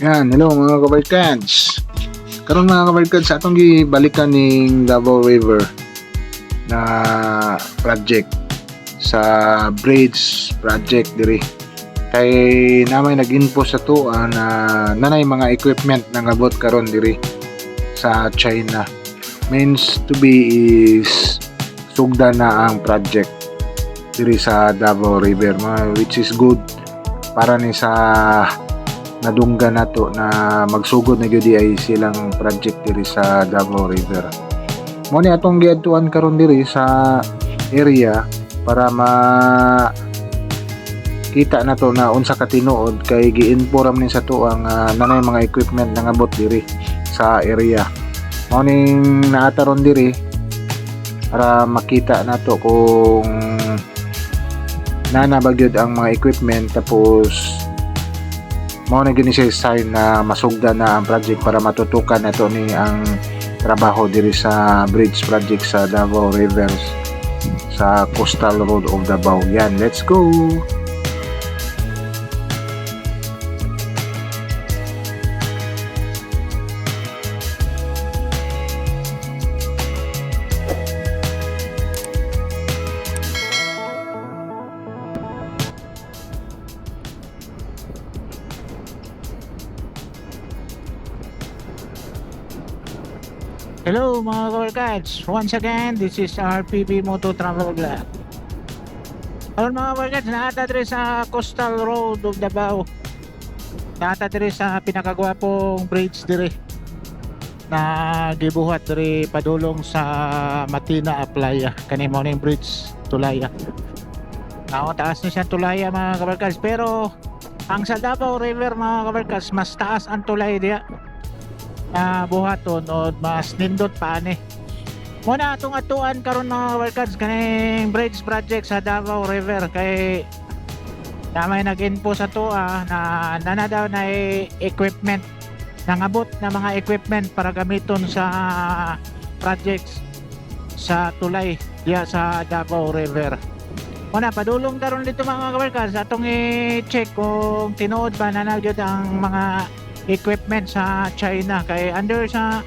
Yan, hello mga kabarkads. Karon mga kabarkads, atong gibalikan ning Davao River na project sa bridge project diri. Kay namay nag-info sa tuwa na nanay mga equipment na ngabot karon diri sa China. Means to be is sugda na ang project diri sa Davao River which is good para ni sa nadungga na to na magsugod na gyud ay silang project diri sa Davao River. Mo ni atong giadtuan karon diri sa area para ma kita na to na unsa ka tinuod kay gi-inform ni sa to ang ah, nanay mga equipment na ngabot diri sa area. Mo ning naataron diri para makita na to kung nana ba gyud ang mga equipment tapos mao na gini sign na masugda na ang project para matutukan na to ni ang trabaho diri sa bridge project sa Davao Rivers sa Coastal Road of Davao. Yan, let's go! Hello mga kabarkads! Once again, this is RPB Moto Travel Vlog. Hello mga kabarkads, naata diri sa Coastal Road of Davao. Naata diri sa pinakagwapong bridge diri na gibuhat diri padulong sa Matina Aplaya. Kani bridge Tulaya. Now, taas ni siya Tulaya mga kabarkads pero ang sa Davao River mga kabarkads mas taas ang tulay diya na buhaton o mas nindot pa ani. Muna atong atuan karon mga workers kaning bridge project sa Davao River kay damay nag-info sa tuwa na nana daw na equipment nangabot na mga equipment para gamiton sa projects sa tulay diya sa Davao River. Muna padulong karon dito mga workers atong i-check kung tinuod ba na ang mga equipment sa China. Kay under sa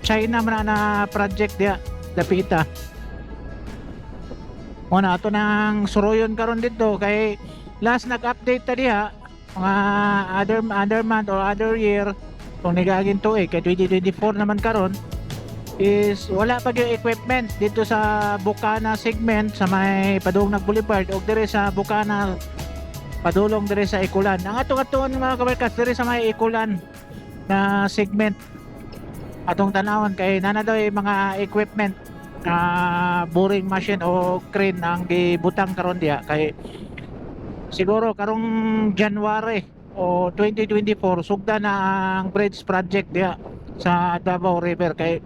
China man na project dia dapita mo na ato nang suruyon karon dito. Kay last nag-update ta diha mga other other month or other year kung nagagin to eh kay 2024 naman karon is wala pa yung equipment dito sa Bukana segment sa may Padungag Boulevard o dire sa Bukana padulong dire sa Ikulan. Ang atong atong mga kabarkas dire sa may Ikulan na segment atong tanawon kay nana daw mga equipment na boring machine o crane ang gibutang karon diya kay siguro karong January o 2024 sugda na ang bridge project diya sa Davao River. Kay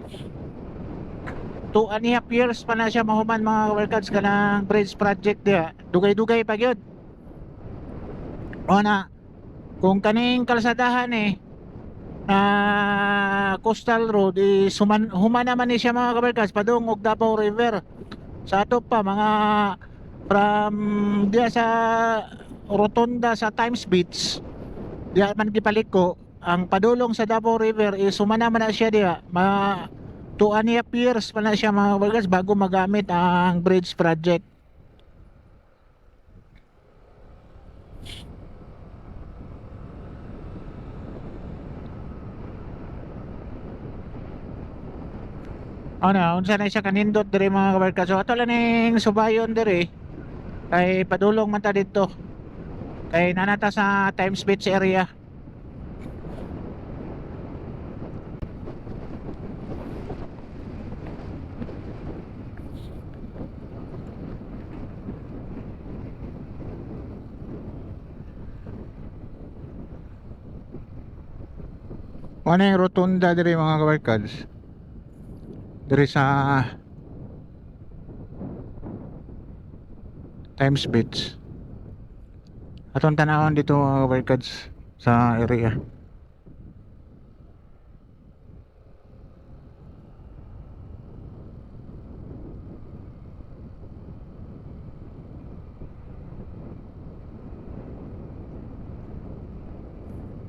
two and a years pa na siya mahuman mga kabarkas kanang bridge project diya dugay-dugay pa gyud o na kung kaning kalsadahan eh na coastal road is human, human naman ni siya mga kabarkas padung og Davao River. Sa ato pa mga from diya sa rotonda sa Times Beach diya man gipaliko ang padulong sa Davao River is human naman na siya diya. Ma two and a half years pa na siya mga kabarkas bago magamit ang bridge project ano, unsa na siya kanindot diri mga kabarka. So ato lang ning subayon diri kay padulong man ta dito. Kay nanata sa Times Beach area. Ano yung rotunda diri mga kabarkads? Diri sa Times Beach. Atong tanawon dito mga kabarkads sa area.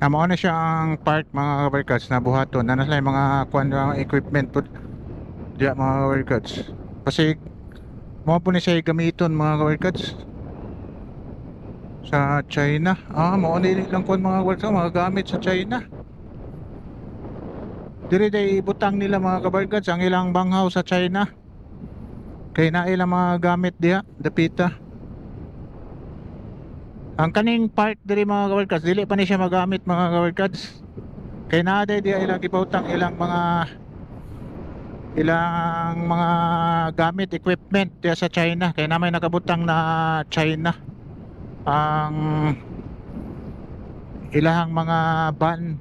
Amo na siya ang park mga kabarkads na buhaton. Na nasa mga kuan mga equipment po diya mga kabarkads. Kasi mo po ni siya gamiton mga kabarkads sa China. Ah, mo ni lang kuan mga kabarkads mga gamit sa China. Diri day ibutang nila mga kabarkads ang ilang banghaw sa China. Kay na ilang mga gamit diha, dapita. Ang kaning park diri mga kabarkads, dili pa ni siya magamit mga kabarkads. Kay naa day diha ilang gipautang ilang mga ilang mga gamit, equipment diya sa China. Kay na may nakabutang na China. Ang ilahang mga ban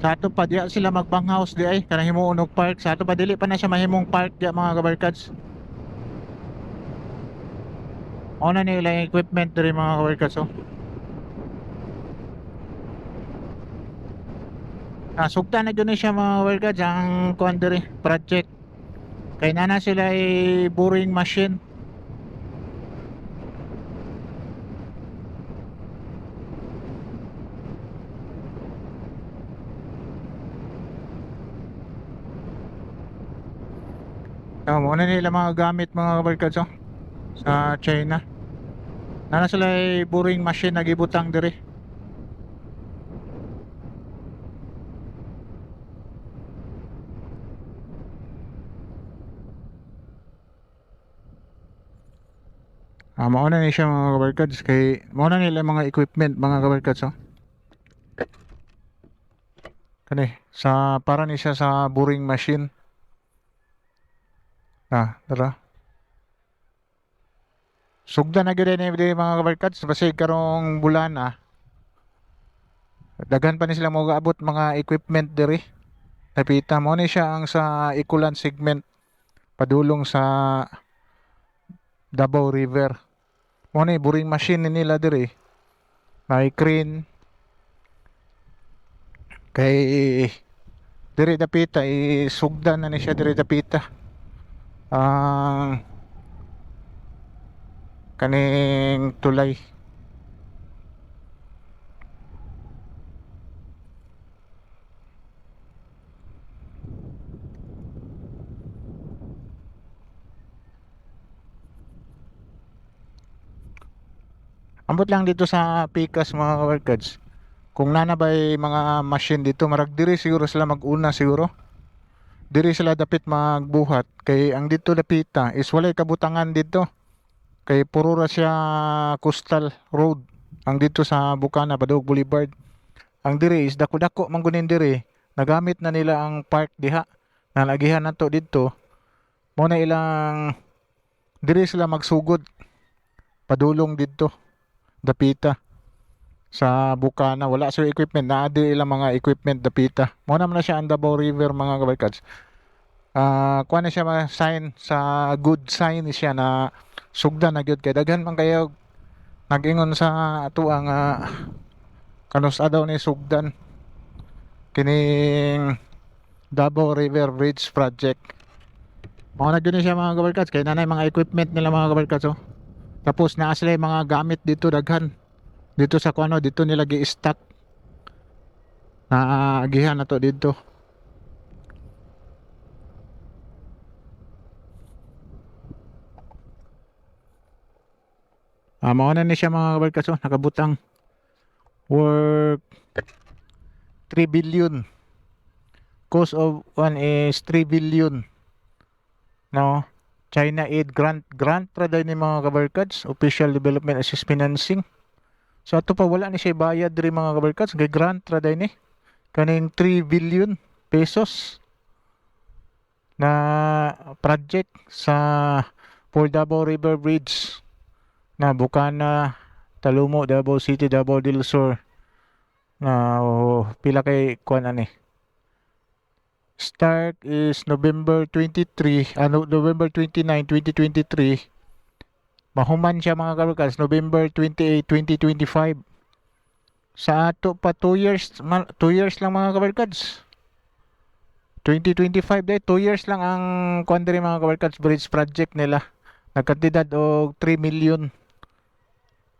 sa ato pa diya sila magbanghouse di ay. Kanang himuon og park. Sa ato pa dili pa na siya mahimong park diya mga kabarkads. Ona nila yung equipment diri mga kabarkads oh Nasugta na dyan siya mga kabarkads ang kuan diri project kay nana sila ay boring machine Oh, muna nila mga gamit mga kabarkads oh, sa China. Nana sila ay boring machine nagibutang diri. Ah, mauna ni siya mga kabarkads kay mauna nila mga equipment mga kabarkads oh. Kani sa para ni siya sa boring machine. Ah, tara. Sugda na gyud ni mga kabarkads basi karong bulan ah. Daghan pa ni sila mo gaabot mga equipment diri. Napita mo ni siya ang sa Ikulan segment padulong sa Davao River. Mo ni buring machine ni nila diri. May crane. Kay diri dapita isugdan na ni siya diri dapita ang kaning tulay Ambot lang dito sa Picas mga kabarkads. Kung nana ba mga machine dito, marag diri siguro sila maguna siguro. Diri sila dapit magbuhat kay ang dito dapita is walay kabutangan dito. Kay puro ra siya coastal road. Ang dito sa Bukana, Badog Boulevard. Ang diri is dako-dako manggunin diri. Nagamit na nila ang park diha. Nalagihan na to dito. Mo na ilang diri sila magsugod. Padulong dito. Dapita. Sa Bukana wala sir equipment. Naa diri ilang mga equipment dapita. Mo naman na siya ang Davao River mga kabarkads ah kuha na siya ma sign sa good sign siya na sugda na gyud. Kay daghan man kayo nag-ingon sa ato ang uh, kanus daw ni sugdan. Kining Davao River Bridge Project. Mo na gyud siya mga kabarkads kay nanay mga equipment nila mga kabarkads oh. Tapos naa sila yung mga gamit dito daghan dito sa kuano dito nila gi-stack na agihan na to dito Ah, mao ni siya mga kabarkas oh, nakabutang worth 3 billion. Cost of one is 3 billion. No? China Aid Grant Grant ra ni mga kabarkads, Official Development Assist Financing. So ato pa wala ni siya bayad diri mga kabarkads, kay grant ra ni kaning 3 billion pesos na project sa Paul Davao River Bridge na Bukana, Talumo, Davao City, Davao del Sur na oh, pila kay kuan ani Start is November 23, ano November 29, 2023 Mahuman siya mga kabarkas, November 28, 2025. Sa ato pa 2 years, 2 years lang mga kabarkads. 2025 day, 2 years lang ang kuandiri mga kabarkads bridge project nila. Nagkantidad og 3 million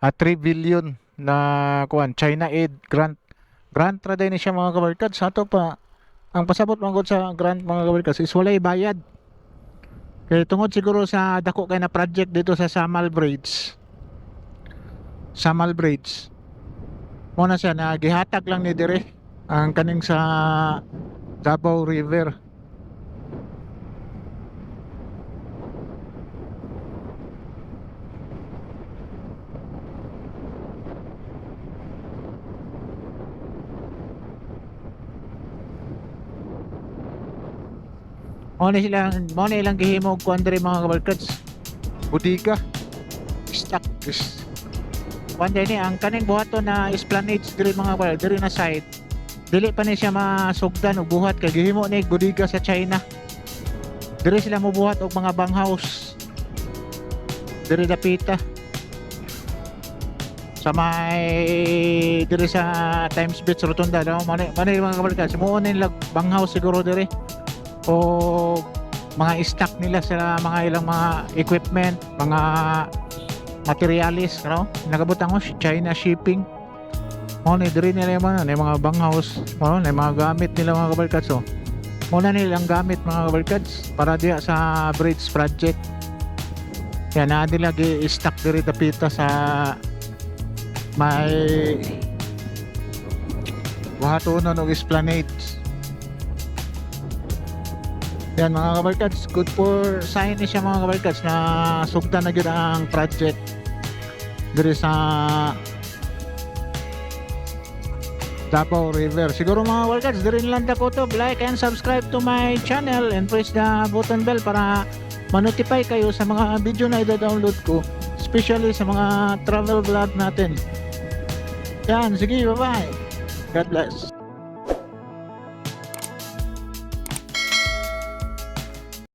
at 3 billion na kuan China Aid grant grant ra din siya mga kabarkad sa ato pa ang pasabot man gud sa grant mga kabarkad is walay bayad. Kay tungod siguro sa dako kay na project dito sa Samal Bridge. Samal Bridge. Mo na siya na gihatag lang ni dire ang kaning sa Davao River mo na silang mo na ilang gihimo kuan dire mga kabarkads bodega stock is kuan din ni ang kaning buhaton na esplanades dire mga kabarkads dire na side dili pa ni siya masugdan og buhat kay gihimo ni bodega sa China. Dire sila mobuhat og mga banghouse dire dapita sa may dire sa Times Beach Rotunda daw man man mga kabarkads mo nila banghouse siguro dire o mga stock nila sa mga ilang mga equipment, mga materialis, no? Nagabutang ko China shipping. Mo ni diri nila yung mga, mga banghouse, mo na yung mga gamit nila mga kabarkads. So, muna nilang gamit mga kabarkads para diya sa bridge project. Yan na nila gi-stock diri tapita sa may buhatonon og esplanades. Yan mga kabarkads, good for sign siya mga kabarkads na sugdan na gyud ang project diri sa Davao River. Siguro mga kabarkads, diri lang ko to. Like and subscribe to my channel and press the button bell para ma-notify kayo sa mga video na i-download ko. Especially sa mga travel vlog natin. Yan, sige, bye-bye. God bless.